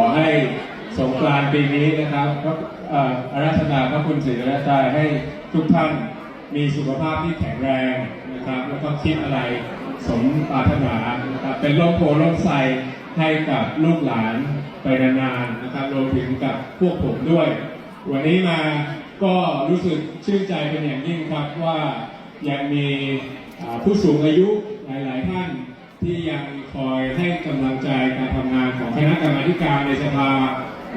อให้สงกรานต์ปีนี้นะครับก็เอ่ออาราธนาพระคุณศรีรัตน์ให้ทุกท่านมีสุขภาพที่แข็งแรงนะครับ แล้วก็คิดอะไรสมปรารถนานะครับเป็นโร่มโพล่มไทรให้กับลูกหลานไปนานๆนะครับรวมถึงกับพวกผมด้วย วันนี้มาก็รู้สึกชื่นใจเป็นอย่างยิ่งครับว่ายังมีผู้สูงอายุหลายๆท่าน ที่ยังคอยให้กำลังใจการทำงานของคณะกรรมาธิการในสภา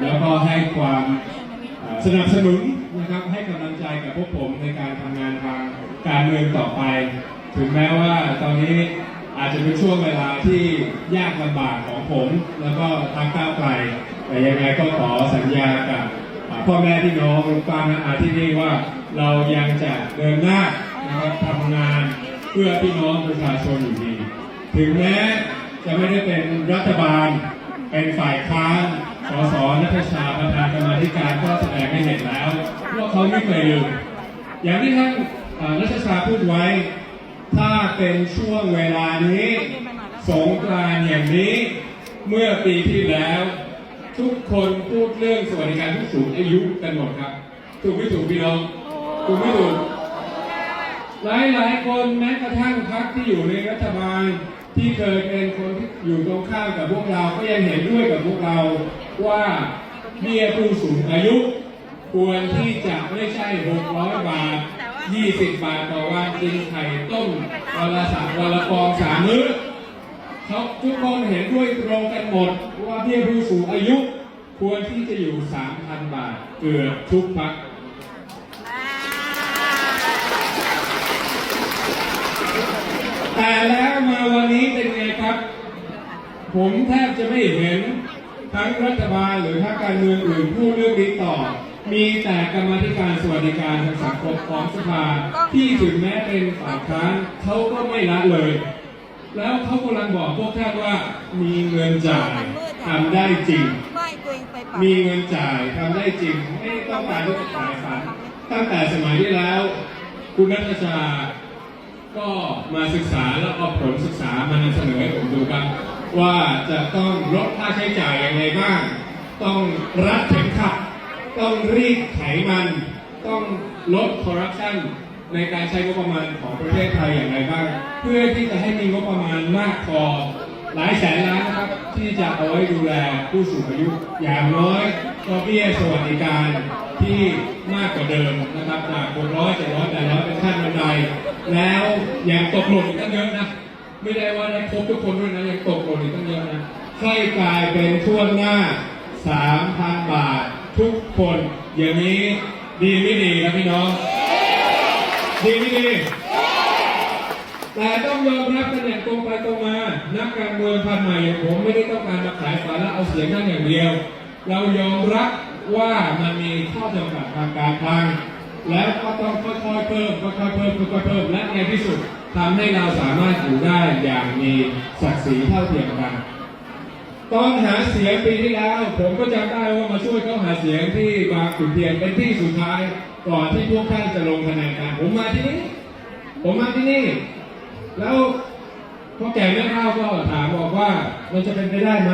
แล้วก็ให้ความสนับสนุนนะครับให้กำลังใจกับพวกผมในการทำงานทางการเมืองต่อไป ถึงแม้ว่าตอนนี้อาจจะเป็นช่วงเวลาที่ยากลำบากของผม แล้วก็ทางก้าวไกลแต่ยังไงก็ขอสัญญากับพ่อแม่พี่น้องลุงป้าน้าอาที่นี่ว่าเรายังจะเดินหน้านะครับทำงานเพื่อพี่น้องประชาชนอยู่ดี ถึงแม้จะไม่ได้เป็นรัฐบาล เป็นฝ่ายค้านสสนัทชาประธานกรรมธิการก็แสดงให้เห็นแล้วว่าเขาไม่เคยลืมอย่างที่ท่านรัชชาพูดไว้ ถ้าเป็นช่วงเวลานี้ สงกรานต์อย่างนี้ เมื่อปีที่แล้ว ทุกคนพูดเรื่องสวัสดิการผู้สูงอายุกันหมดครับ ถูกไม่ถูกพี่น้องถูกไม่ถูกหลายหลายคนแม้กระทั่งพรรคที่อยู่ในรัฐบาล เคยเป็นคนที่อยู่ตรงข้ามกับพวกเราก็ยังเห็นด้วยกับพวกเราว่าเบี้ยผู้สูงอายุ ควรที่จะไม่ใช่ 600 บาท 20 บาทต่อวันกินไข่ต้มวันละสามวันละฟองสามมื้อเขาทุกคนเห็นด้วยตรงกันหมดว่าเบี้ยผู้สูงอายุ ควรที่จะอยู่ 3,000 บาทเกือบทุกพรรคแต่ มาวันนี้เป็นไงครับ ผมแทบจะไม่เห็นทั้งรัฐบาลหรือภาคการเมืองอื่นพูดเรื่องนี้ต่อ มีแต่กรรมธิการสวัสดิการทางสังคมของสภาที่ถึงแม้เป็นฝ่ายค้านเขาก็ไม่ละเลย แล้วเขากำลังบอกพวกท่านว่ามีเงินจ่ายทำได้จริง มีเงินจ่ายทำได้จริง ไม่ต้องการที่จะขายฝันตั้งแต่สมัยที่แล้ว คุณนัทชา ก็มาศึกษาแล้วเอาผลศึกษามานำเสนอให้ผมดูครับ ว่าจะต้องลดค่าใช้จ่ายอย่างไรบ้าง ต้องรัดเข็มขัด ต้องรีดไขมัน ต้องลดคอร์รัปชันในการใช้งบประมาณของประเทศไทยอย่างไรบ้าง เพื่อที่จะให้มีงบประมาณมากพอหลายแสนล้านนะครับ ที่จะเอาไว้ดูแลผู้สูงอายุอย่างน้อยก็เบี้ยสวัสดิการที่มากกว่าเดิมนะครับจาก600 700 800เป็นขั้นบันไดแล้ว ยังตกหล่นอีกตั้งเยอะนะ ไม่ได้ว่าได้ครบทุกคนด้วยนะยังตกหล่นอีกตั้งเยอะนะให้กลายเป็นทั่วหน้า3,000บาททุกคนอย่างนี้ดีไม่ดีครับพี่น้อง ดีไม่ดี แต่ต้องยอมรับกันอย่างตรงไปตรงมา นักการเมืองพันใหม่อย่างผมไม่ได้ต้องการมาขายฝันและเอาเสียงนั่นอย่างเดียว เรายอมรับว่ามันมีข้อจำกัดทางการคลัง แล้วก็ต้องค่อยๆเพิ่มค่อยๆเพิ่มค่อยๆเพิ่มและในที่สุดทำให้เราสามารถอยู่ได้อย่างมีศักดิ์ศรีเท่าเทียมกันตอนหาเสียงปีที่แล้ว ผมก็จำได้ว่ามาช่วยเขาหาเสียงที่บางขุนเทียนเป็นที่สุดท้ายก่อนที่พวกท่านจะลงคะแนนกันผมมาที่นี่ผมมาที่นี่ แล้วพ่อแก่แม่เฒ่าก็ถามบอกว่ามันจะเป็นไปได้ไหม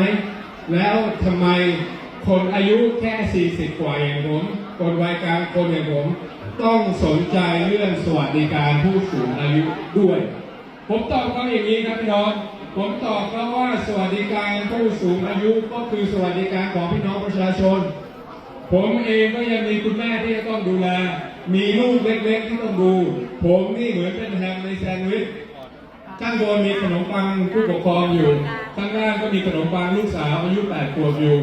แล้วทำไมคนอายุแค่ 40 กว่าอย่างผม คนวัยกลางคนอย่างผมต้องสนใจเรื่องสวัสดิการผู้สูงอายุด้วย ผมตอบเขาอย่างนี้ครับพี่น้องผมตอบเขาว่าสวัสดิการผู้สูงอายุก็คือสวัสดิการของพี่น้องประชาชน ผมเองก็ยังมีคุณแม่ที่จะต้องดูแล มีลูกเล็กๆที่ต้องดู ผมนี่เหมือนเป็นแฮมในแซนด์วิชข้างบนมีขนมปังผู้ปกครองอยู่ ข้างล่างก็มีขนมปังลูกสาวอายุ8ขวบอยู่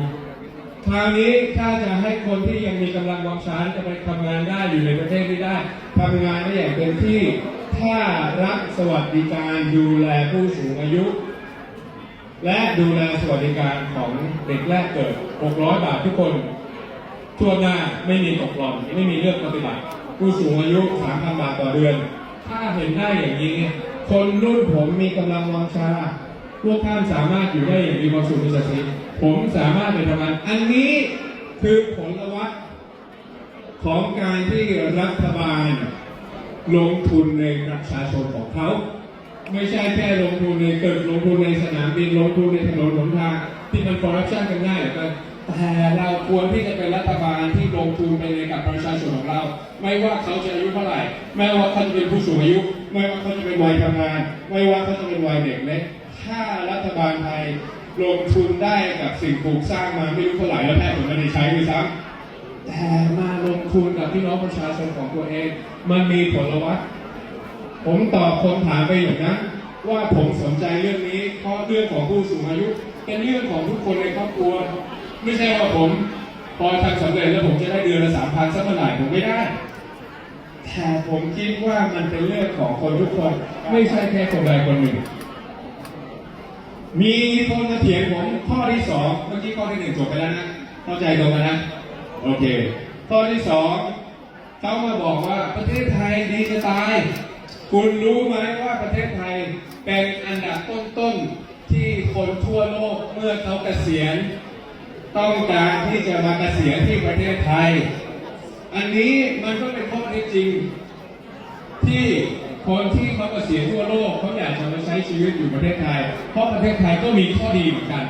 คราวนี้ถ้าจะให้คนที่ยังมีกำลังวังชานจะไปทำงานได้อยู่ในประเทศนี้ได้ทำงานได้อย่างเต็มที่ถ้ารัฐสวัสดิการดูแลผู้สูงอายุ และดูแลสวัสดิการของเด็กแรกเกิด 600 บาททุกคนทั่วหน้าไม่มีตกหล่อนไม่มีเลือกปฏิบัติ ผู้สูงอายุ 3,000 บาทต่อเดือน ถ้าเห็นได้อย่างนี้ คนรุ่นผมมีกำลังวังชา พวกท่านสามารถอยู่ได้อย่างมีความสุขมีศักดิ์ศรีผมสามารถไปทำงานอันนี้คือผลวัตของการที่รัฐบาลลงทุนในประชาชนของเขา ไม่ใช่แค่ลงทุนในตึกลงทุนในสนามบินลงทุนในถนนหนทางที่มันคอร์รัปชันกันง่ายแต่แต่เราควรที่จะเป็นรัฐบาลที่ลงทุนไปในกับประชาชนของเรา ไม่ว่าเขาจะอายุเท่าไหร่ ไม่ว่าเขาจะเป็นผู้สูงอายุ ไม่ว่าเขาจะเป็นวัยทำงาน ไม่ว่าเขาจะเป็นวัยเด็กเล็ก ถ้ารัฐบาลไทยลงทุนได้กับสิ่งปลูกสร้างมาไม่รู้เท่าไหร่แล้วแทบจะไม่ได้ใช้ด้วยซ้ำแต่มาลงทุนกับพี่น้องประชาชนของตัวเอง มันมีผลวัตผมตอบคนถามไปอย่างนั้นว่าผมสนใจเรื่องนี้เพราะเรื่องของผู้สูงอายุ เป็นเรื่องของทุกคนในครอบครัว ไม่ใช่ว่าผมพอทำสำเร็จแล้วผมจะได้เดือนละสามพันสักเมื่อไหร่ผมไม่ได้แต่ผมคิดว่ามันเป็นเรื่องของคนทุกคน ไม่ใช่แค่คนใดคนหนึ่ง มีคนมาเถียงผมข้อที่สองเมื่อกี้ข้อที่หนึ่งจบไปแล้วนะเข้าใจตรงกันนะโอเค ข้อที่สองเขามาบอกว่าประเทศไทยดีจะตาย คุณรู้ไหมว่าประเทศไทยเป็นอันดับต้นๆที่คนทั่วโลกเมื่อเขาเกษียณ ต้องการที่จะมาเกษียณที่ประเทศไทย อันนี้มันก็เป็นข้อเท็จจริงที่ คนที่เขาเกษียณทั่วโลกเขาอยากจะมาใช้ชีวิตอยู่ประเทศไทย เพราะประเทศไทยก็มีข้อดีเหมือนกัน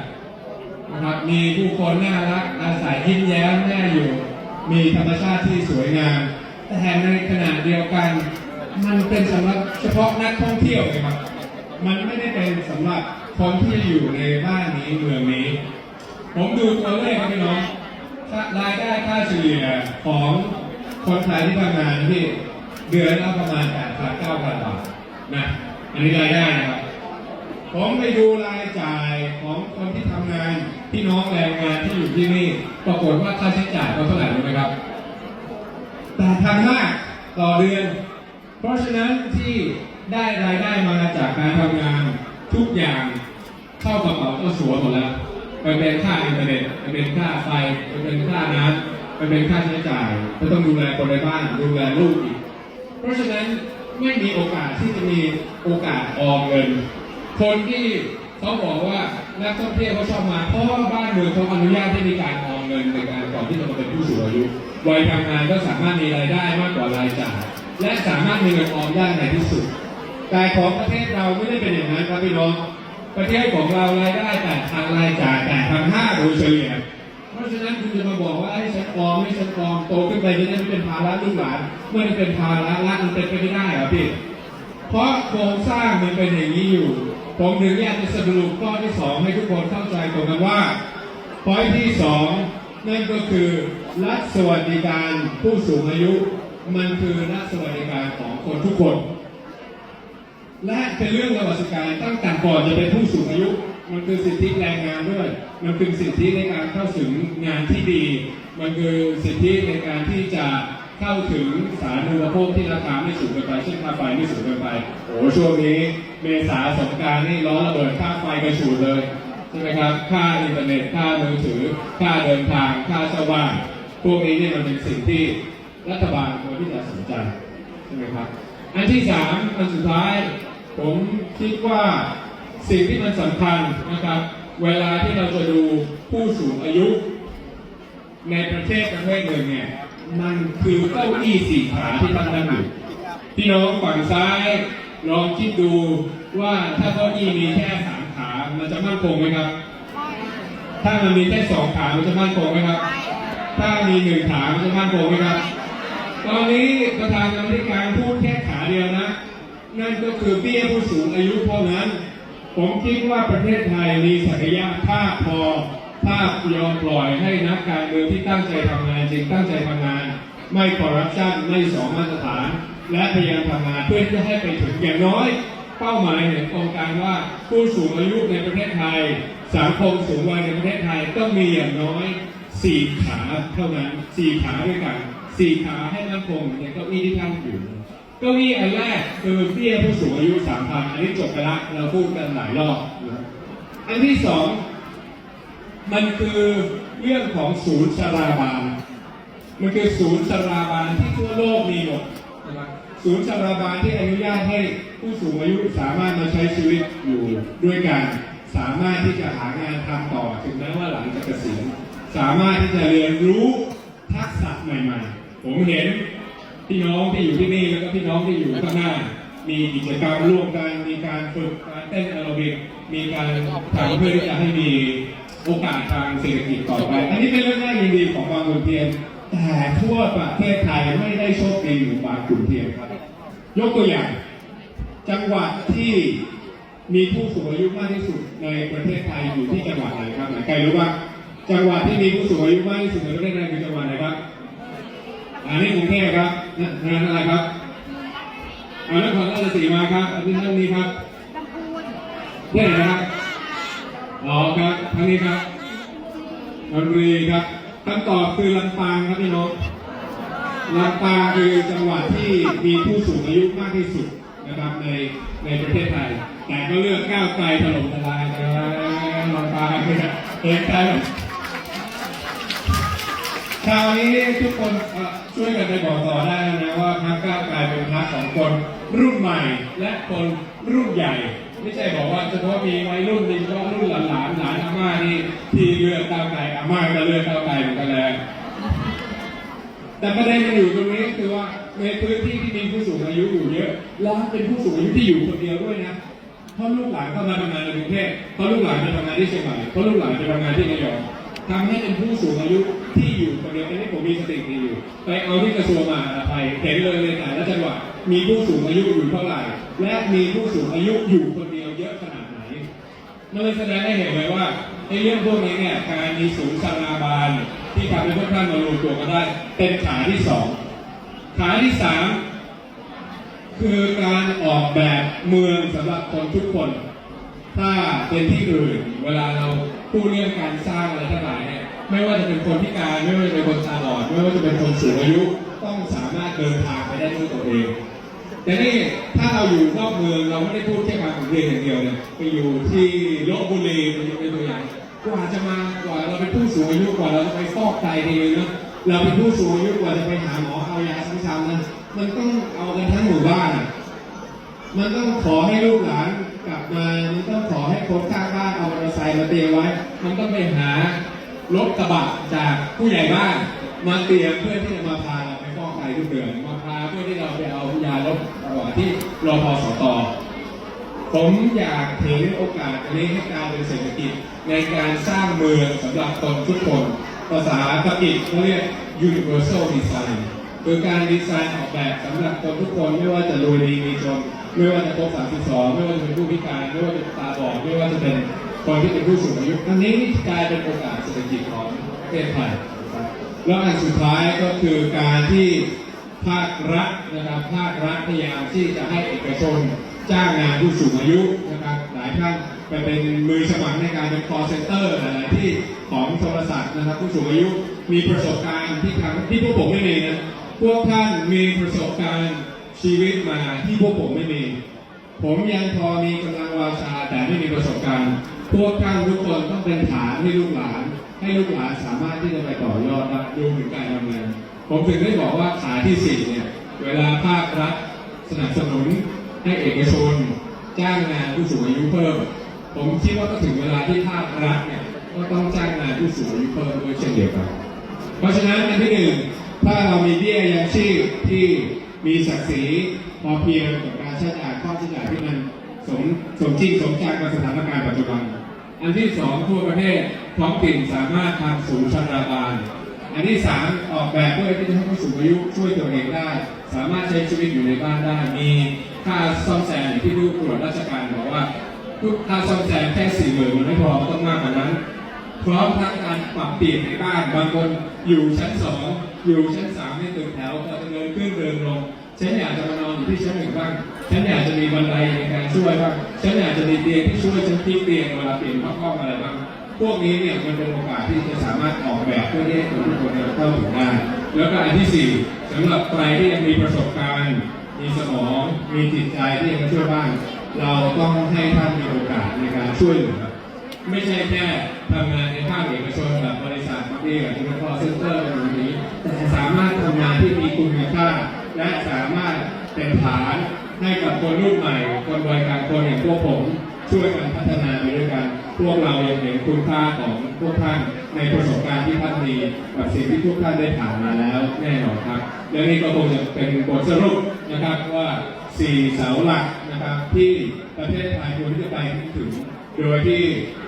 นะครับมีผู้คนน่ารักอาศัยยิ้มแย้มน่าอยู่ มีธรรมชาติที่สวยงาม แต่ในขณะเดียวกัน มันเป็นสำหรับเฉพาะนักท่องเที่ยวไงครับ มันไม่ได้เป็นสำหรับคนที่อยู่ในบ้านนี้เมืองนี้ ผมดูตัวเลขครับพี่น้องค่ารายได้ค่าเฉลี่ยของคนไทยที่ทำงานนะพี่ เดือนละประมาณ8 0 0 9 0 0บาทนะอันนี้รายได้นะครับ ผมไปดูรายจ่ายของคนที่ทำงานพี่น้องแรงงานที่อยู่ที่นี่ปรากฏว่าค่าใช้จ่ายเขาเท่าไหร่รู้ไหมครับแต่พันห้าต่อเดือน เพราะฉะนั้นที่ได้รายได้มาจากการทำงานทุกอย่างเข้ากระเป๋าเจ้าสัวหมดแล้วไปเป็นค่าอินเทอร์เน็ตไปเป็นค่าไฟไปเป็นค่าน้ำไปเป็นค่าใช้จ่ายก็ต้องดูแลคนในบ้านดูแลลูกอีก เพราะฉะนั้นไม่มีโอกาสที่จะมีโอกาสออมเงิน คนที่เขาบอกว่านักท่องเที่ยวเขาชอบมาเพราะว่าบ้านเมืองเขาอนุญาตให้มีการออมเงินในการก่อนที่จะมาเป็นผู้สูงอายุวัยทำงานก็สามารถมีรายได้มากกว่ารายจ่ายและสามารถมีเงินออมได้ในที่สุด แต่ของประเทศเราไม่ได้เป็นอย่างนั้นครับพี่น้องประเทศของเรารายได้แต่ทางรายจ่ายแต่ทางห้าโดยเฉลี่ย เพราะฉะนั้นคุณจะมาบอกว่าให้ฉันออมให้ฉันออมโตขึ้นไปจะได้ไม่เป็นภาระลูกหลานเมื่อไม่เป็นภาระละมันเป็นไปไม่ได้เหรอพี่เพราะโครงสร้างมันเป็นอย่างนี้อยู่ผมถึงอยากจะสรุปข้อที่สองให้ทุกคนเข้าใจตรงกันว่าพอยที่สองนั่นก็คือรัฐสวัสดิการผู้สูงอายุ มันคือรัฐสวัสดิการของคนทุกคน และเป็นเรื่องระวัสการตั้งแต่ก่อนจะเป็นผู้สูงอายุ มันคือสิทธิแรงงานด้วย มันคือสิทธิในการเข้าถึงงานที่ดี มันคือสิทธิในการที่จะเข้าถึงสาธารณูปโภคที่ราคาไม่สูงเกินไปเช่นค่าไฟไม่สูงเกินไป โอ้ช่วงนี้เมษาสงการนี่ร้อนระเบิดค่าไฟกระฉูดเลยใช่ไหมครับ ค่าอินเทอร์เน็ต ค่ามือถือ ค่าเดินทาง ค่าเช่าบ้าน พวกนี้เนี่ยมันเป็นสิ่งที่รัฐบาลควรที่จะสนใจใช่ไหมครับ อันที่สามอันสุดท้าย ผมคิดว่า สิ่งที่มันสำคัญนะครับ เวลาที่เราจะดูผู้สูงอายุ ในประเทศประเทศหนึ่งเนี่ยมันคือเก้าอี้สี่ขาที่ท่านนั่งอยู่พี่น้องฝั่งซ้ายลองคิดดูว่าถ้าเก้าอี้มีแค่สามขา มันจะมั่นคงไหมครับ ถ้ามันมีแค่สองขา มันจะมั่นคงไหมครับ ถ้ามีหนึ่งขา มันจะมั่นคงไหมครับ ตอนนี้ประธานกรรมธิการพูดแค่ขาเดียวนะ นั่นก็คือเบี้ยผู้สูงอายุเท่านั้น ผมคิดว่าประเทศไทยมีศักยภาพพอถ้ายอมปล่อยให้นักการเมืองที่ตั้งใจทำงานจริงตั้งใจทำงาน ไม่คอร์รัปชันไม่สองมาตรฐาน และพยายามทำงานเพื่อที่จะให้ไปถึงอย่างน้อย เป้าหมายในโครงการว่าผู้สูงอายุในประเทศไทย สังคมสูงวัยในประเทศไทยต้องมีอย่างน้อยสี่ขาเท่านั้นสี่ขาด้วยกันสี่ขาให้มั่นคงเหมือนเก้าอี้ที่ท่านอยู่ ก้าอี้อันแรกคือเบี้ยผู้สูงอายุสามพันอันนี้จบไปละเราพูดกันหลายรอบนะอันที่สองมันคือเรื่องของศูนย์ชราบาล มันคือศูนย์ชราบาลที่ทั่วโลกมีหมดศูนย์ชราบาลที่อนุญาตให้ผู้สูงอายุสามารถมาใช้ชีวิตอยู่ด้วยกันสามารถที่จะหางานทำต่อถึงแม้ว่าหลังจากเกษียณสามารถที่จะเรียนรู้ทักษะใหม่ ๆ ผมเห็น พี่น้องที่อยู่ที่นี่แล้วก็พี่น้องที่อยู่ข้างหน้า มีกิจกรรมร่วมกันมีการฝึกการเต้นแอโรบิกมีการทำเพื่อที่จะให้มีโอกาสทางเศรษฐกิจต่อไป อันนี้เป็นเรื่องน่ายินดีของบางขุนเทียน แต่ทั่วประเทศไทยไม่ได้โชคดีเหมือนบางขุนเทียนครับ ยกตัวอย่าง จังหวัดที่มีผู้สูงอายุมากที่สุดในประเทศไทยอยู่ที่จังหวัดไหนครับไหนใครรู้บ้างจังหวัดที่มีผู้สูงอายุมากที่สุดในประเทศไทยคือจังหวัดไหนครับอันนี้กรุงเทพครับ นั่นนั่นอะไรครับอันนครราชสีมาครับอันนี้ท่านนี้ครับที่ไหนนะครับอ๋อครับทางนี้ครับนนทบุรีครับคำตอบคือลำปางครับพี่น้องลำปางคือจังหวัดที่มีผู้สูงอายุมากที่สุดนะครับในในประเทศไทย แต่ก็เลือกก้าวไกลถล่มทลายนะลำปางเนี่ยเองใจแบบคราวนี้ทุกคนเอ่อ ช่วยกันไปบอกต่อได้นะว่าพรรคก้าวไกลเป็นพรรคของคนรุ่นใหม่ และคนรุ่นใหญ่ ไม่ใช่บอกว่าเฉพาะมีวัยรุ่นมีเฉพาะรุ่นหลานๆหลานอาม่านี่ที่เลือกก้าวไกลอาม่าก็เลือกก้าวไกลเหมือนกันแหละแต่ประเด็นมันอยู่ตรงนี้คือว่าในพื้นที่ที่มีผู้สูงอายุอยู่เยอะแล้วเป็นผู้สูงอายุที่อยู่คนเดียวด้วยนะเพราะลูกหลานเข้ามาทำงานในกรุงเทพเพราะลูกหลานไปทำงานที่เชียงใหม่เพราะลูกหลานไปทำงานที่ระยอง ทำให้เป็นผู้สูงอายุที่อยู่คนเดียวอันนี้ผมมีสติดีอยู่ไปเอาที่กระทรวงมหาดไทยเห็นเลยในแต่ละจังหวัดมีผู้สูงอายุอยู่เท่าไหร่ และมีผู้สูงอายุอยู่คนเดียวเยอะขนาดไหนมันเลยแสดงให้เห็นเลยว่าไอ้เรื่องพวกนี้เนี่ยการมีศูนย์ชนาบาลที่ทำให้พวกท่านมารวมตัวกันได้เป็นขาที่สองขาที่สามคือการออกแบบเมืองสำหรับคนทุกคน ถ้าเป็นที่อื่นเวลาเรา พูดเรื่องการสร้างอะไรทั้งหลายเนี่ยไม่ว่าจะเป็นคนพิการไม่ว่าจะเป็นคนตาบอดไม่ว่าจะเป็นคนสูงอายุต้องสามารถเดินทางไปได้ด้วยตัวเอง แต่นี่ถ้าเราอยู่นอกเมืองเราไม่ได้พูดแค่บางขุนเทียนอย่างเดียวเนี่ยไปอยู่ที่ลบบุรีเป็นตัวอย่างกว่าจะมากว่าเราเป็นผู้สูงอายุกว่าเราจะไปฟอกไตทีนึงนะเราเป็นผู้สูงอายุกว่าจะไปหาหมอเอายาซ้ำๆนะมันต้องเอากันทั้งหมู่บ้านมันต้องขอให้ลูกหลาน กลับมามันต้องขอให้คนข้างบ้านเอามอเตอร์ไซค์มาเตรียมไว้ มันต้องไปหารถกระบะจากผู้ใหญ่บ้านมาเตรียมเพื่อที่จะมาพาเราไปฟอกไตทุกเดือนมาพาเพื่อที่เราไปเอายาลดระบะที่รอพอสตผมอยากเห็นโอกาสนนี้ให้การเป็นเศรษฐกิจในการสร้างเมืองสำหรับคนทุกคน ภาษาอังกฤษเขาเรียก universal design คือการดีไซน์ออกแบบสำหรับคนทุกคนไม่ว่าจะรวยดีมีจน ไม่ว่าจะครบ32 ไม่ว่าจะเป็นผู้พิการ ไม่ว่าจะตาบอด ไม่ว่าจะเป็นคนที่เป็นผู้สูงอายุอันนี้กลายเป็นโอกาสเศรษฐกิจของประเทศไทยนะครับแล้วอันสุดท้ายก็คือการที่ภาครัฐนะครับ ภาครัฐพยายามที่จะให้เอกชนจ้างงานผู้สูงอายุนะครับ หลายท่านไปเป็นมือสมัครในการเป็น call center หลายที่ของโทรศัพท์นะครับ ผู้สูงอายุมีประสบการณ์ที่ทางที่พวกผมไม่มีนะพวกท่านมีประสบการณ์ ชีวิตมาที่พวกผมไม่มี ผมยังพอมีกำลังวาจาแต่ไม่มีประสบการณ์ พวกท่านทุกคนต้องเป็นฐานให้ลูกหลาน ให้ลูกหลานสามารถที่จะไปต่อยอดได้รวมถึงการทำงานผมถึงได้บอกว่าขาที่สี่เนี่ยเวลาภาครัฐสนับสนุนให้เอกชน จ้างงานผู้สูงอายุเพิ่ม ผมคิดว่าก็ถึงเวลาที่ภาครัฐเนี่ยก็ต้องจ้างงานผู้สูงอายุเพิ่มด้วยเช่นเดียวกัน เพราะฉะนั้นอันที่หนึ่งถ้าเรามีเบี้ยยังชีพที่ มีศักดิ์ศรีพอเพียงกับการใช้จ่ายข้อใช้จ่ายที่มันสมสมจริงสมจังกับสถานการณ์ปัจจุบัน อันที่สองทั่วประเทศท้องถิ่นสามารถทำศูนย์ชราบาล อันที่สามออกแบบเพื่อที่จะให้ผู้สูงอายุช่วยตัวเองได้ สามารถใช้ชีวิตอยู่ในบ้านได้ มีค่าซ่อมแซมที่ผู้ตรวจราชการบอกว่าทุกค่าซ่อมแซมแค่สี่หมื่นมันไม่พอต้องมากกว่านั้น พร้อมทั้งการปรับเปลี่ยนในบ้านบางคน อยู่ชั้นสองอยู่ชั้นสามในตึกแถวพอจะเดินขึ้นเดินลงฉันอยากจะมานอนอยู่ที่ชั้นหนึ่งบ้างฉันอยากจะมีบันไดในการช่วยบ้างฉันอยากจะมีเตียงที่ช่วยฉันพลิกเตียงเวลาเปลี่ยนผ้าอ้อมอะไรบ้างพวกนี้เนี่ยมันเป็นโอกาสที่จะสามารถออกแบบเพื่อที่ให้คนทุกคนเนี่ยเข้าถึงได้แล้วก็อันที่สี่สำหรับใครที่ยังมีประสบการณ์ มีสมอง มีจิตใจที่จะมาช่วยบ้าง เราต้องให้ท่านมีโอกาสในการช่วยเหลือ ไม่ใช่แค่ทำงานในภาคเอกชนแบบบริษัทบางทีแบบที่เป็นคอเซ็นเตอร์เป็นแบบนี้ แต่สามารถทำงานที่มีคุณค่า และสามารถเป็นฐานให้กับคนรุ่นใหม่ คนวัยกลางคนอย่างพวกผมช่วยกันพัฒนาไปด้วยกัน พวกเรายังเห็นคุณค่าของพวกท่านในประสบการณ์ที่ท่านมีกับสิ่งที่พวกท่านได้ผ่านมาแล้วแน่นอนครับ และนี่ก็คงจะเป็นบทสรุปนะครับว่าสี่เสาหลักนะครับที่ประเทศไทยควรที่จะไปถึง โดยที่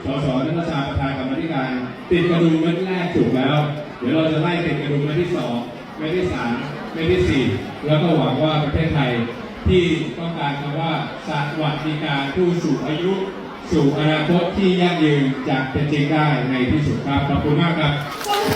สสนักชาประธานกรรมธิการ ติดกระดุมเม็ดแรกถูกแล้ว เดี๋ยวเราจะไล่ติดกระดุมเม็ดที่สองเม็ดที่สามเม็ดที่สี่แล้วก็หวังว่าประเทศไทยที่ต้องการคำว่าสวัสดิการผู้สูงอายุ สู่อนาคตที่ยั่งยืนจะเป็นจริงได้ในที่สุดครับขอบคุณมากครับ